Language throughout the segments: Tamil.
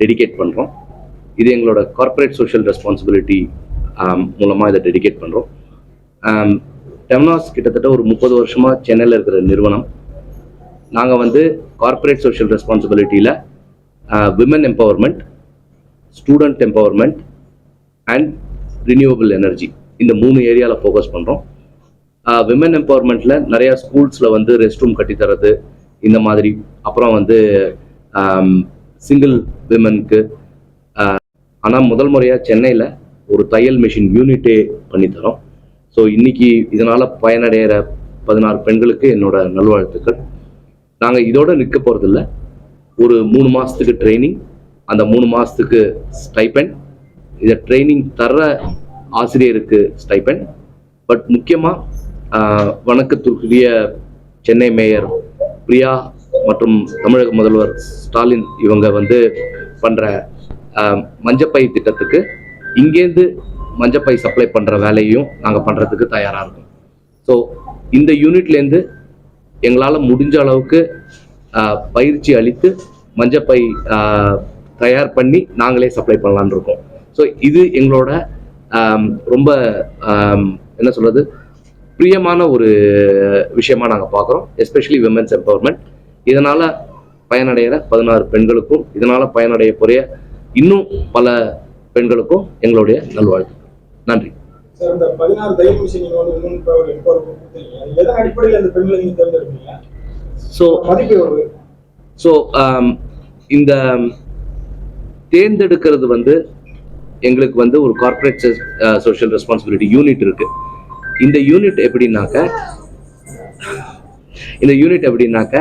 டெடிகேட் பண்ணுறோம் இது எங்களோட கார்ப்பரேட் சோஷியல் ரெஸ்பான்சிபிலிட்டி மூலமாக இதை டெடிகேட் பண்ணுறோம் டெம்னாஸ் கிட்டத்தட்ட ஒரு முப்பது வருஷமாக சென்னையில் இருக்கிற நிறுவனம். நாங்கள் வந்து corporate social ரெஸ்பான்சிபிலிட்டியில் women empowerment student empowerment and renewable energy இந்த மூணு ஏரியாவில் ஃபோக்கஸ் பண்ணுறோம் விமன் எம்பவர்மெண்ட்டில் நிறையா ஸ்கூல்ஸில் வந்து ரெஸ்ட் ரூம் கட்டித்தரது இந்த மாதிரி. அப்புறம் வந்து சிங்கிள் விமனுக்கு ஆனால் முதல் முறையாக சென்னையில் ஒரு தையல் மிஷின் யூனிட்டே பண்ணித்தரோம் ஸோ இன்னைக்கு இதனால் பயனடைகிற பதினாறு பெண்களுக்கு என்னோட நல்வாழ்த்துக்கள். நாங்கள் இதோட நிற்க போகிறதில்ல ஒரு மூணு மாதத்துக்கு ட்ரைனிங் அந்த மூணு மாதத்துக்கு ஸ்டைபெண்ட் இதை ட்ரைனிங் தர்ற ஆசிரியருக்கு ஸ்டைபெண்ட் பட் முக்கியமாக வணக்கத்துக்குரிய சென்னை மேயர் பிரியா மற்றும் தமிழக முதல்வர் ஸ்டாலின் இவங்க வந்து பண்ணுற மஞ்சப்பை திட்டத்துக்கு இங்கேருந்து மஞ்சப்பை சப்ளை பண்ணுற வேலையும் நாங்கள் பண்ணுறதுக்கு தயாராக இருக்கோம். ஸோ இந்த யூனிட்லேருந்து எங்களால் முடிஞ்ச அளவுக்கு ஆஹ், பயிற்சி அளித்து மஞ்சப்பை ஆஹ், தயார் பண்ணி நாங்களே சப்ளை பண்ணலான் இருக்கோம். ஸோ இது எங்களோட ரொம்ப என்ன சொல்றது பிரியமான ஒரு விஷயமா நாங்கள் பார்க்குறோம் எஸ்பெஷலி விமன்ஸ் எம்பவர்மெண்ட் இதனால பயனடைகிற பதினாறு பெண்களுக்கும் இதனால பயனடைய போறிய இன்னும் பல பெண்களுக்கும் எங்களுடைய நல்வாழ்த்து நன்றி. ஸோ ஸோ இந்த தேர்ந்தெடுக்கிறது வந்து எங்களுக்கு வந்து ஒரு கார்ப்பரேட் சோஷியல் ரெஸ்பான்சிபிலிட்டி யூனிட் இருக்கு. இந்த யூனிட் எப்படின்னாக்க இந்த யூனிட் எப்படின்னாக்க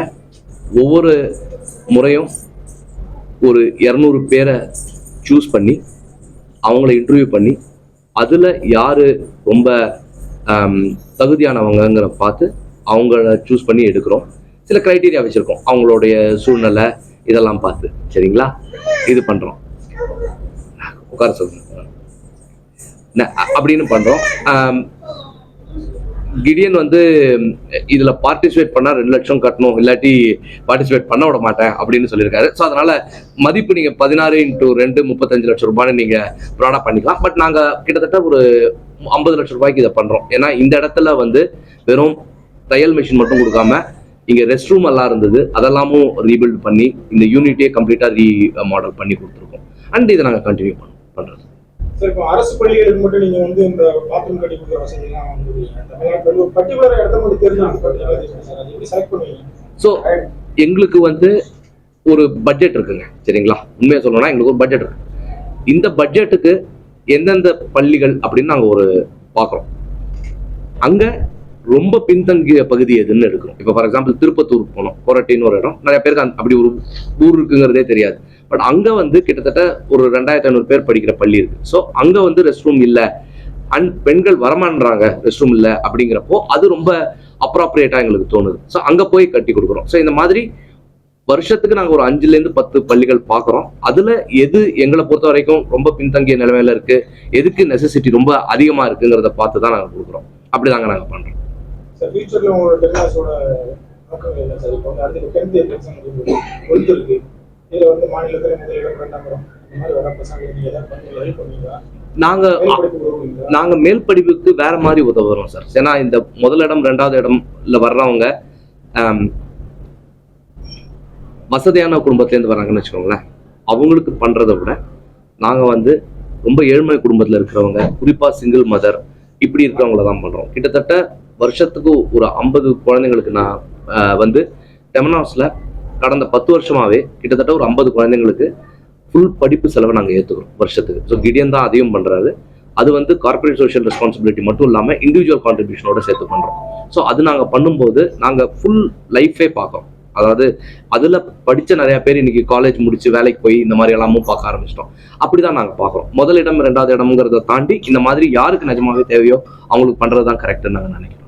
ஒவ்வொரு முறையும் ஒரு இரநூறு பேரை சூஸ் பண்ணி அவங்கள இன்டர்வியூ பண்ணி அதில் யார் ரொம்ப தகுதியானவங்கிற பார்த்து அவங்கள சூஸ் பண்ணி எடுக்கிறோம். சில க்ரைட்டீரியா வச்சுருக்கோம். அவங்களுடைய சூழ்நிலை இதெல்லாம் பார்த்து. சரிங்களா? இது பண்ணுறோம் உட்கார சொல்லுங்க. அப்படின்னு பண்ணுறோம் கிடியன் வந்து இதில் பார்ட்டிசிபேட் பண்ணால் ரெண்டு லட்சம் கட்டணும் இல்லாட்டி பார்ட்டிசிபேட் பண்ண விட மாட்டேன் அப்படின்னு சொல்லியிருக்காரு. ஸோ அதனால மதிப்பு நீங்கள் பதினாறு இன்ட்டு ரெண்டு முப்பத்தஞ்சு லட்சம் ரூபான்னு நீங்கள் ப்ராடக்ட் பண்ணிக்கலாம். பட் நாங்கள் கிட்டத்தட்ட ஒரு ஐம்பது லட்சம் ரூபாய்க்கு இதை பண்ணுறோம் ஏன்னா இந்த இடத்துல வந்து வெறும் தையல் மிஷின் மட்டும் கொடுக்காம இங்கே ரெஸ்ட் ரூம் எல்லாம் இருந்தது. அதெல்லாமும் ரீபில்ட் பண்ணி இந்த யூனிட்டே கம்ப்ளீட்டாக ரீ மாடல் பண்ணி கொடுத்துருக்கோம். அண்ட் இதை நாங்கள் கண்டினியூ பண்ணோம் பண்ணுறது இப்போ அரசு பள்ளிகளுக்கு மட்டும் நீங்க வந்து இந்த பாத்ரூம் கட்டி கொடுக்குற வசதி எல்லாம் வாங்குவீங்க தமிழ்நாட்டில் ஒரு பர்டிகுலர் இடத்த மட்டும் தெரிஞ்சாங்க பர்டிகுலர் சார் அது எப்படி செலக்ட் பண்ணுவீங்க? ஸோ எங்களுக்கு வந்து ஒரு பட்ஜெட் இருக்குங்க. சரிங்களா? உண்மையாக சொல்லணும்னா எங்களுக்கு ஒரு பட்ஜெட் இருக்கு. இந்த பட்ஜெட்டுக்கு எந்தெந்த பள்ளிகள் அப்படின்னு நாங்கள் ஒரு பார்க்குறோம் அங்கே ரொம்ப பின்தங்கிய பகுதி எதுன்னு எடுக்கிறோம் இப்போ ஃபார் எக்ஸாம்பிள் திருப்பத்தூர் போனோம். கொரட்டின்னு ஒரு இடம். நிறைய பேருக்கு அந்த- அப்படி ஒரு ஊர் இருக்குங்கிறதே தெரியாது. பட் அங்கே வந்து கிட்டத்தட்ட ஒரு ரெண்டாயிரத்தி ஐநூறு பேர் படிக்கிற பள்ளி இருக்கு. ஸோ அங்கே வந்து ரெஸ்ட் ரூம் இல்லை. அண்ட் பெண்கள் வரமான்றாங்க ரெஸ்ட் ரூம் இல்லை அப்படிங்கிறப்போ அது ரொம்ப அப்ராப்ரியேட்டாக எங்களுக்கு தோணுது. ஸோ அங்கே போய் கட்டி கொடுக்குறோம். ஸோ இந்த மாதிரி வருஷத்துக்கு நாங்கள் ஒரு அஞ்சுலேருந்து பத்து பள்ளிகள் பார்க்குறோம் அதில் எது எங்களை பொறுத்த வரைக்கும் ரொம்ப பின்தங்கிய நிலைமையில இருக்கு? எதுக்கு நெசசிட்டி ரொம்ப அதிகமாக இருக்குங்கிறத பார்த்து தான் நாங்கள் கொடுக்குறோம். அப்படி தாங்க நாங்கள் பண்ணுறோம் சார் ஃபியூச்சர்ல உங்களோட டெக்னாலஜியோட நோக்கம் என்ன சார்? இப்போ வந்து அடுத்து டென்த் எக்ஸாம் டுவெல்த் இருக்கு. இதுல வந்து மாநிலத்துல முதலிடம் இடம் இந்த மாதிரி வர பசங்க நீங்க ஏதாவது பண்ணி ஹெல்ப் பண்ணுவீங்களா? நாங்க மேல் படிப்புக்கு வேற மாதிரி உதவுறோம் சார். ஏன்னா இந்த முதல் இடம் ரெண்டாவது இடம்ல வர்றவங்க வசதியான குடும்பத்திலேருந்து வர்றாங்கன்னு வச்சுக்கோங்களேன். அவங்களுக்கு பண்றதை விட நாங்க வந்து ரொம்ப ஏழ்மை குடும்பத்துல இருக்கிறவங்க குறிப்பா சிங்கிள் மதர் இப்படி இருக்கிறவங்கள தான் பண்றோம். கிட்டத்தட்ட வருஷத்துக்கு ஒரு ஐம்பது குழந்தைங்களுக்கு நான் வந்து டெமனாஸில் கடந்த பத்து வருஷமாகவே கிட்டத்தட்ட ஒரு ஐம்பது குழந்தைங்களுக்கு ஃபுல் படிப்பு செலவை நாங்கள் ஏற்றுக்கிறோம் வருஷத்துக்கு. ஸோ கிடியன் தான் அதையும் பண்ணுறாரு அது வந்து கார்பரேட் சோஷியல் ரெஸ்பான்சிபிலிட்டி மட்டும் இல்லாமல் இண்டிவிஜுவல் கான்ட்ரிபியூஷனோட சேர்த்து பண்ணுறோம் ஸோ அது நாங்கள் பண்ணும்போது நாங்கள் ஃபுல் லைஃபே பார்க்கோம் அதாவது அதில் படித்த நிறையா பேர் இன்னைக்கு காலேஜ் முடிச்சு வேலைக்கு போய் இந்த மாதிரி எல்லாமும் பார்க்க ஆரம்பிச்சிட்டோம். அப்படி தான் நாங்கள் பார்க்குறோம் முதல் இடம் ரெண்டாவது இடம்ங்கிறத தாண்டி இந்த மாதிரி யாருக்கு நிஜமாவே தேவையோ அவங்களுக்கு பண்ணுறது தான் கரெக்டுன்னு நாங்கள் நினைக்கிறோம்.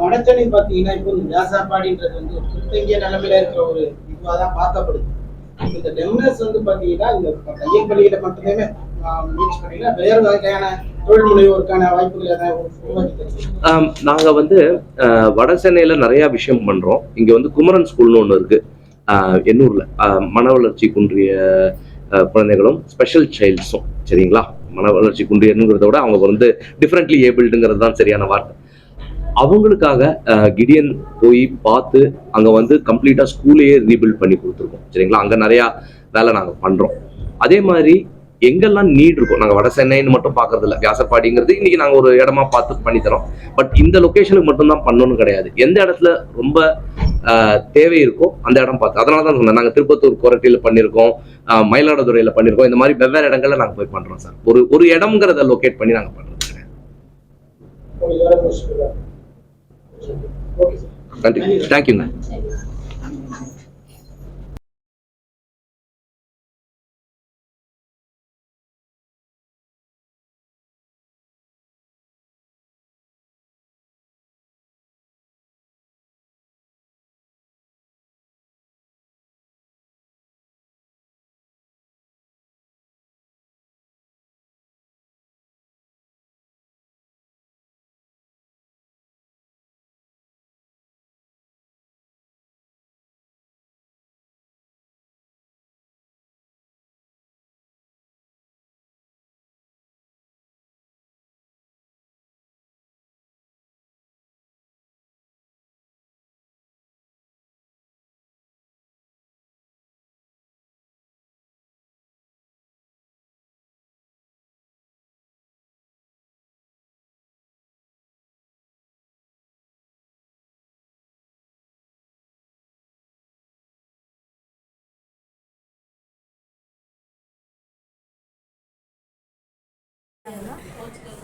வடச்சென்னை பார்த்தீங்கன்னா இப்போ இந்த வியாசாப்பாடின்றது வந்து ஒரு பின்தங்கிய நிலைமையில இருக்கிற ஒரு இதுவாக தான் பார்க்கப்படுது. இந்த டெம்னஸ் வந்து பார்த்தீங்கன்னா இந்த தையல் பள்ளியில மட்டுமே முயற்சி பண்ணீங்கன்னா வேறு வகையான நாங்கள் வந்து அஹ், வட சென்னையில் நிறையா விஷயம் பண்ணுறோம் இங்கே வந்து குமரன் ஸ்கூல்னு ஒன்று இருக்குது எண்ணூரில். மன வளர்ச்சி குன்றிய குழந்தைகளும் ஸ்பெஷல் சைல்ட்ஸும் சரிங்களா? மன வளர்ச்சி குன்றியனுங்கிறத விட அவங்க வந்து டிஃப்ரெண்ட்லி ஏபிள்டுங்கிறது தான் சரியான வார்த்தை. அவங்களுக்காக கிடியன் போய் பார்த்து அங்கே வந்து கம்ப்ளீட்டாக ஸ்கூலையே ரீபில்ட் பண்ணி கொடுத்துருக்கோம். சரிங்களா? அங்கே நிறையா வேலை நாங்கள் பண்ணுறோம் அதே மாதிரி எங்கெல்லாம் நீட் இருக்கும் நாங்கள் வட சென்னைன்னு மட்டும் பார்க்கறது இல்லை வியாசப்பாடிங்கிறது இன்னைக்கு நாங்கள் ஒரு இடமா பார்த்து பண்ணித்தரோம் பட் இந்த லொக்கேஷனுக்கு மட்டும்தான் பண்ணணும்னு கிடையாது. எந்த இடத்துல ரொம்ப ஆஹ், தேவை இருக்கோ அந்த இடம் பார்த்து. அதனால தான் சொன்னேன். நாங்கள் திருப்பத்தூர் கொரட்டியில் பண்ணியிருக்கோம் மயிலாடுதுறையில் பண்ணியிருக்கோம் இந்த மாதிரி வெவ்வேறு இடங்கள்ல நாங்கள் போய் பண்ணுறோம் சார். ஒரு ஒரு இடம்ங்கிறத லொக்கேட் பண்ணி நாங்கள் பண்ணுறது கிடையாது உங்களுக்கு வேற கொஸ்டின் இருக்கா ஓகே சார் நன்றி தேங்க்யூங்க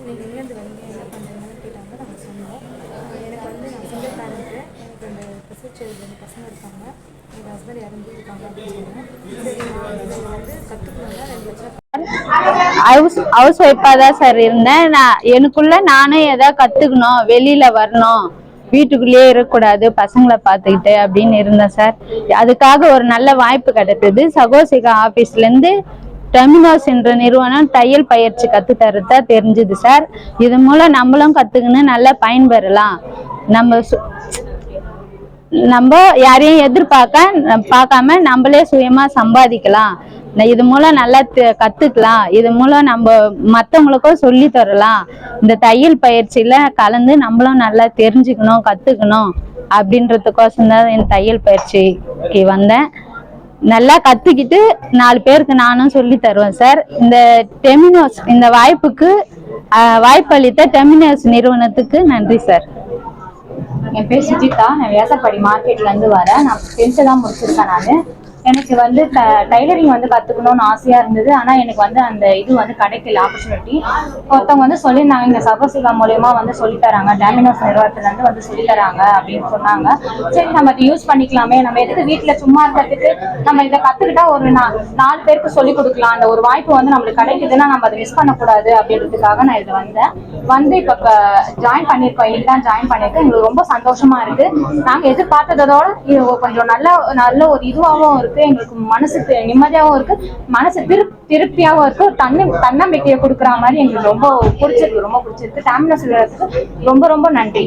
நீங்கள் எங்கேருந்து வரீங்க என்ன பண்ணுறீங்கன்னு கேட்டாங்க. நாங்கள் சொன்னோம். எனக்கு வந்து நான் சிங்கிள் பேரண்ட்டு எனக்கு அந்த பிரசவ ரெண்டு பசங்க இருக்காங்க. எங்கள் ஹஸ்பண்ட் இறந்து இருக்காங்க அப்படின்னு சொன்னேன் வந்து கற்றுக்கணுன்னா ரெண்டு லட்சம் ஹவுஸ் ஹவுஸ் ஒய்ஃபாக தான் சார் இருந்தேன். நான் எனக்குள்ள நானே எதாவது கற்றுக்கணும் வெளியில் வரணும். வீட்டுக்குள்ளேயே இருக்கக்கூடாது பசங்களை பார்த்துக்கிட்டு அப்படின்னு இருந்தேன் சார் அதுக்காக ஒரு நல்ல வாய்ப்பு கிடைத்தது. சகோசிகா ஆஃபீஸ்லேருந்து டெமினோஸ் என்ற நிறுவனம் தையல் பயிற்சி கற்றுத்தரதா தெரிஞ்சுது சார். இது மூலம் நம்மளும் கற்றுக்கின்னு நல்லா பயன்பெறலாம். நம்ம சு- நம்ம யாரையும் எதிர்பார்க்க பார்க்காம நம்மளே சுயமா சம்பாதிக்கலாம். இது மூலம் நல்லா கத்துக்கலாம். இது மூலம் நம்ம மற்றவங்களுக்கும் சொல்லி தரலாம். இந்த தையல் பயிற்சியில கலந்து நம்மளும் நல்லா தெரிஞ்சுக்கணும் கத்துக்கணும் அப்படின்றதுக்கோசம் தான் என் தையல் பயிற்சிக்கு வந்தேன். நல்லா கத்துக்கிட்டு நாலு பேருக்கு நானும் சொல்லி தருவேன் சார். இந்த டெமினோஸ் இந்த வாய்ப்புக்கு ஆஹ், வாய்ப்பளித்த டெமினோஸ் நிறுவனத்துக்கு நன்றி சார். என் பேர் சுஜிதா. நான் வியாசப்பாடி மார்க்கெட்ல இருந்து வரேன். நான் டென்த்து தான் முடிச்சிருக்கேன் நான். எனக்கு வந்து டைலரிங் வந்து கத்துக்கணும்னு ஆசையா இருந்தது. ஆனா எனக்கு வந்து அந்த இது வந்து கிடைக்கல ஆப்பர்ச்சுனிட்டி ஒருத்தவங்க வந்து சொல்லியிருந்தாங்க இந்த சகோசிகா மூலயமா வந்து சொல்லித்தராங்க தராங்க. டாமினோஸ் நிறுவனத்துல இருந்து வந்து சொல்லித்தராங்க அப்படின்னு சொன்னாங்க. சரி நம்ம இதை யூஸ் பண்ணிக்கலாமே. நம்ம எதுக்கு வீட்டில் சும்மா இருக்கிறதுக்கு? நம்ம இதை கத்துக்கிட்டா ஒரு நா- நாலு பேருக்கு சொல்லி கொடுக்கலாம். அந்த ஒரு வாய்ப்பு வந்து நம்மளுக்கு கிடைக்குதுன்னா நம்ம அதை மிஸ் பண்ணக்கூடாது அப்படின்றதுக்காக நான் இது வந்தேன். வந்து இப்ப ஜாயின் பண்ணிருக்கோம் இன்னைக்கு தான் ஜாயின் பண்ணியிருக்கேன். எங்களுக்கு ரொம்ப சந்தோஷமா இருக்கு. நாங்க எதிர்பார்த்ததோட இது கொஞ்சம் நல்ல நல்ல ஒரு இதுவாகவும் இருக்கு எங்களுக்கு மனசுக்கு நிம்மதியாகவும் இருக்கு. மனசு திரு திருப்தியாகவும் இருக்கு. தன்னி தன்னம்பிக்கையை கொடுக்குற மாதிரி எங்களுக்கு ரொம்ப பிடிச்சிருக்கு. ரொம்ப பிடிச்சிருக்கு. டாமினஸ் ரொம்ப ரொம்ப நன்றி.